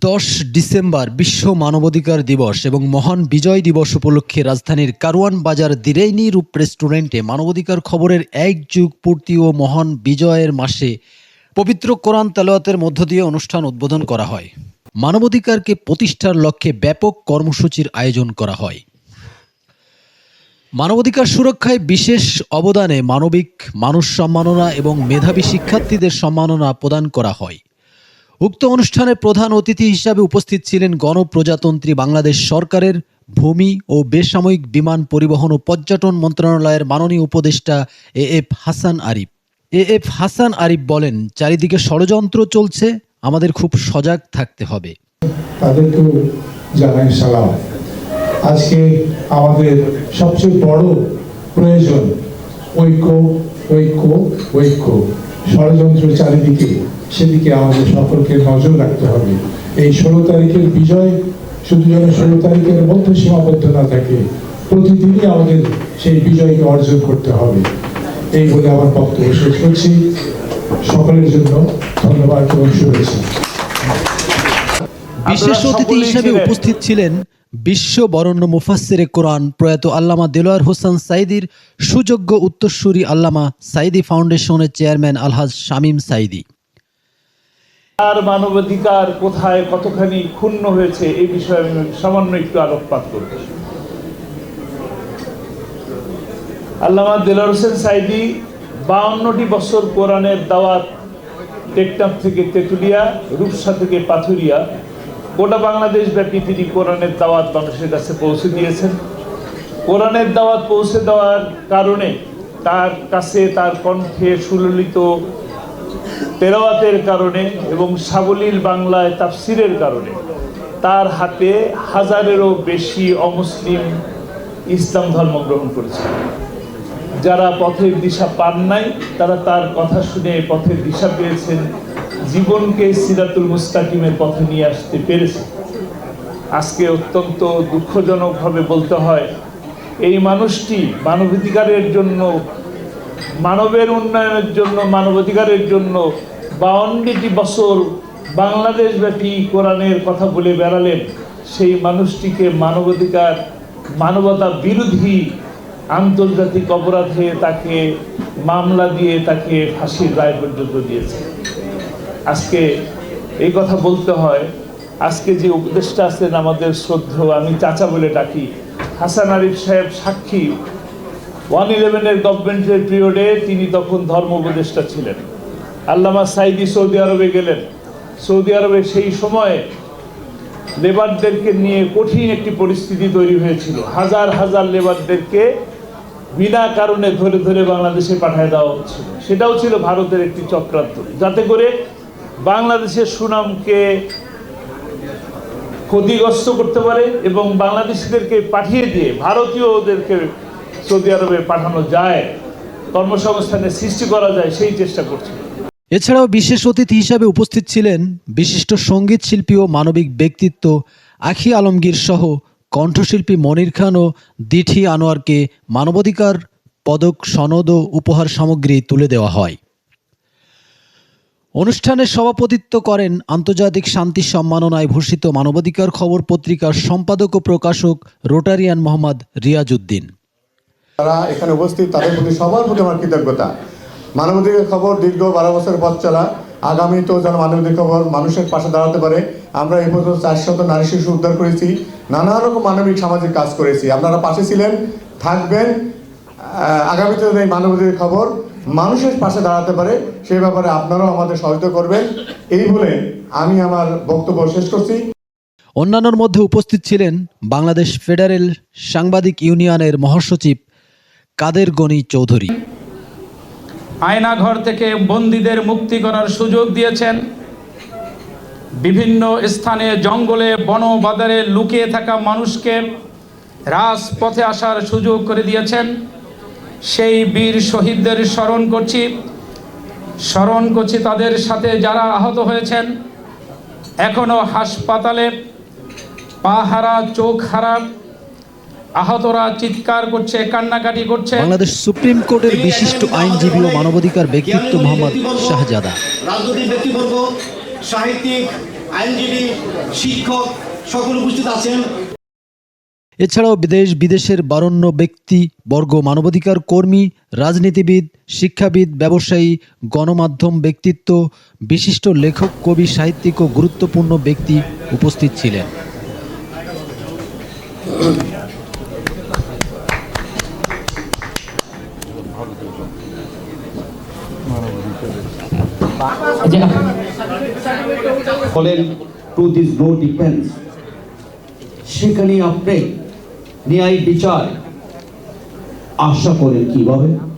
দশ ডিসেম্বর বিশ্ব মানবাধিকার দিবস এবং মহান বিজয় দিবস উপলক্ষে রাজধানীর কারওয়ান বাজার দিরেইনি রূপ রেস্টুরেন্টে মানবাধিকার খবরের এক যুগ পূর্তি ও মহান বিজয়ের মাসে পবিত্র কোরআন তেলাওয়াতের মধ্য দিয়ে অনুষ্ঠান উদ্বোধন করা হয়। মানবাধিকারকে প্রতিষ্ঠার লক্ষ্যে ব্যাপক কর্মসূচির আয়োজন করা হয়। মানবাধিকার সুরক্ষায় বিশেষ অবদানে মানবিক মানুষ সম্মাননা এবং মেধাবী শিক্ষার্থীদের সম্মাননা প্রদান করা হয়। উক্ত অনুষ্ঠানে প্রধান অতিথি হিসাবে উপস্থিত ছিলেন গণপ্রজাতন্ত্রী বাংলাদেশ সরকারের ভূমি ও বেসামরিক বিমান পরিবহন ও পর্যটন মন্ত্রণালয়ের মাননীয় উপদেষ্টা A F Hasan Arif. A F Hasan Arif বলেন, চারিদিকে ষড়যন্ত্র চলছে, আমাদের খুব সজাগ থাকতে হবে। জানাই সালাম। আজকে আমাদের সবচেয়ে বড় প্রয়োজন ঐক্য ঐক্য ঐক্য। ষড়যন্ত্র চারিদিকে, সেদিকে আমাদের সকলকে নজর রাখতে হবে। এই ষোলো তারিখের বিজয় শুধু যেন ষোলো তারিখের মধ্যে সীমাবদ্ধ না থাকে, প্রতিদিনই আমাদের সেই বিজয়কে অর্জন করতে হবে। এই বলে আমার বক্তব্য শেষ করছি। সকলের জন্য ধন্যবাদ এবং শুভেচ্ছা। বিশেষ অতিথি হিসেবে উপস্থিত ছিলেন বিশ্ব বরণ্য মুফাসসিরে কোরআন প্রয়াত আল্লামা দেলোয়ার হোসেন সাইদির সুযোগ্য উত্তরসূরি আল্লামা সাইদি ফাউন্ডেশনের চেয়ারম্যান আলহাজ শামীম সাইদি। আর মানবাধিকার কোথায় কতখানি ক্ষুণ্ণ হয়েছে এই বিষয়ে আমি সামান্য একটু আলোকপাত করব। আল্লামা দেলার হোসেন সাইদি বাউন্নটি বছর কোরআনের দাওয়াত টেকটাপ থেকে তেঁতুলিয়া রূপসা থেকে পাথুরিয়া গোটা বাংলাদেশ ব্যাপী তিনি কোরআনের দাওয়াত মানুষের কাছে পৌঁছে দিয়েছেন। কোরআনের দাওয়াত পৌঁছে দেওয়ার কারণে তার কাছে তার কণ্ঠে সুললিত তেলাওয়াতের কারণে এবং সাবলীল বাংলায় তাফসিরের কারণে তার হাতে হাজারেরও বেশি অমুসলিম ইসলাম ধর্ম গ্রহণ করেছে। যারা পথের দিশা পান নাই, তারা তার কথা শুনে পথের দিশা পেয়েছেন। জীবনকে সিরাতুল মুস্তাকিমের পথে নিয়ে আসতে পেরেছে। আজকে অত্যন্ত দুঃখজনকভাবে বলতে হয়, এই মানুষটি মানবাধিকারের জন্য, মানবের উন্নয়নের জন্য, মানবাধিকারের জন্য বাউন্নটি বছর বাংলাদেশব্যাপী কোরআনের কথা বলে বেড়ালেন। সেই মানুষটিকে মানবাধিকার, মানবতা বিরোধী আন্তর্জাতিক অপরাধে তাকে মামলা দিয়ে তাকে ফাঁসির রায় পর্যন্ত দিয়েছে। আজকে এই কথা বলতে হয়। আজকে যে উপদেষ্টা আছেন আমাদের শ্রদ্ধ, আমি চাচা বলে ডাকি, হাসান আরিফ সাহেব সাক্ষী। ওয়ান ইলেভেনের গভর্নমেন্টের পিরিয়ডে তিনি তখন ধর্ম উপদেষ্টা ছিলেন। আল্লামা সাইদি সৌদি আরবে গেলেন। সৌদি আরবে সেই সময়ে লেবারদেরকে নিয়ে কঠিন একটি পরিস্থিতি তৈরি হয়েছিল। হাজার হাজার লেবারদেরকে বিনা কারণে ধরে ধরে বাংলাদেশে পাঠায় দেওয়া হচ্ছিল। সেটাও ছিল ভারতের একটি চক্রান্ত। যাতে করে বাংলাদেশের সুনামকে ক্ষতিগ্রস্ত করতে পারে এবং বাংলাদেশিদেরকে পাঠিয়ে দিয়ে ভারতীয়দেরকে সৌদি আরবে পাঠানো যায় কর্মসংস্থানের সৃষ্টি করা যায়, সেই চেষ্টা করছে। এছাড়াও বিশেষ অতিথি হিসাবে উপস্থিত ছিলেন বিশিষ্ট সংগীত শিল্পী ও মানবিক ব্যক্তিত্ব আখি আলমগীর সহ কণ্ঠশিল্পী মনির খান ও দিঠি আনোয়ারকে মানবাধিকার পদক, সনদ ও উপহার সামগ্রী তুলে দেওয়া হয়। অনুষ্ঠানে সভাপতিত্ব করেন আন্তর্জাতিক শান্তি সম্মাননায় ভূষিত মানবাধিকার খবর পত্রিকার সম্পাদক ও প্রকাশক রোটারিয়ান মোহাম্মদ রিয়াজউদ্দিন। যারা এখানে উপস্থিত, তাদের প্রতি সবার প্রতি আমার কৃতজ্ঞতা। মানবাধিকার খবর দীর্ঘ বারো বছর পথ চলা আগামীতেও যেন মানবাধিকার খবর মানুষের পাশে দাঁড়াতে পারে। আমরা এই পর্যন্ত চারশত নারী শিশু উদ্ধার করেছি, নানা রকম মানবিক সামাজিক কাজ করেছি। আপনারা পাশে ছিলেন, থাকবেন আগামীতে এই মানবাধিকার খবর মানুষের পাশে দাঁড়াতে পারে সে ব্যাপারে আপনারাও আমাদের সহযোগিতা করবেন। এই বলে আমি আমার বক্তব্য শেষ করছি। অন্যান্যর মধ্যে উপস্থিত ছিলেন বাংলাদেশ ফেডারেল সাংবাদিক ইউনিয়নের মহাসচিব কাদের গনি চৌধুরী। আয়নাঘর থেকে বন্দীদের মুক্তি করার সুযোগ দিয়েছেন। বিভিন্ন স্থানে জঙ্গলে বন বাজারে লুকিয়ে থাকা মানুষকে রাজপথে আসার সুযোগ করে দিয়েছেন। সেই বীর শহীদদের স্মরণ করছি। স্মরণ করছি তাদের সাথে যারা আহত হয়েছেন। এখনও হাসপাতালে পা হারা চোখ হারা আহতরা চিৎকার করছে কান্নাকাটি করছে। বাংলাদেশ সুপ্রিম কোর্টের বিশিষ্ট আইনজীবী ও মানবাধিকার ব্যক্তিত্ব মোহাম্মদ শাহজাদা। রাজনৈতিক ব্যক্তিবর্গ সাহিত্যিক আইনজীবী শিক্ষক সকল উপস্থিত আছেন। এছাড়াও বিদেশ বিদেশের বারণ্য ব্যক্তি, বর্গ মানবাধিকার কর্মী, রাজনীতিবিদ, শিক্ষাবিদ, ব্যবসায়ী, গণমাধ্যম ব্যক্তিত্ব, বিশিষ্ট লেখক, কবি, সাহিত্যিক ও গুরুত্বপূর্ণ ব্যক্তি উপস্থিত ছিলেন। সেখানে আপনি ন্যায় বিচার আশা করে কীভাবে?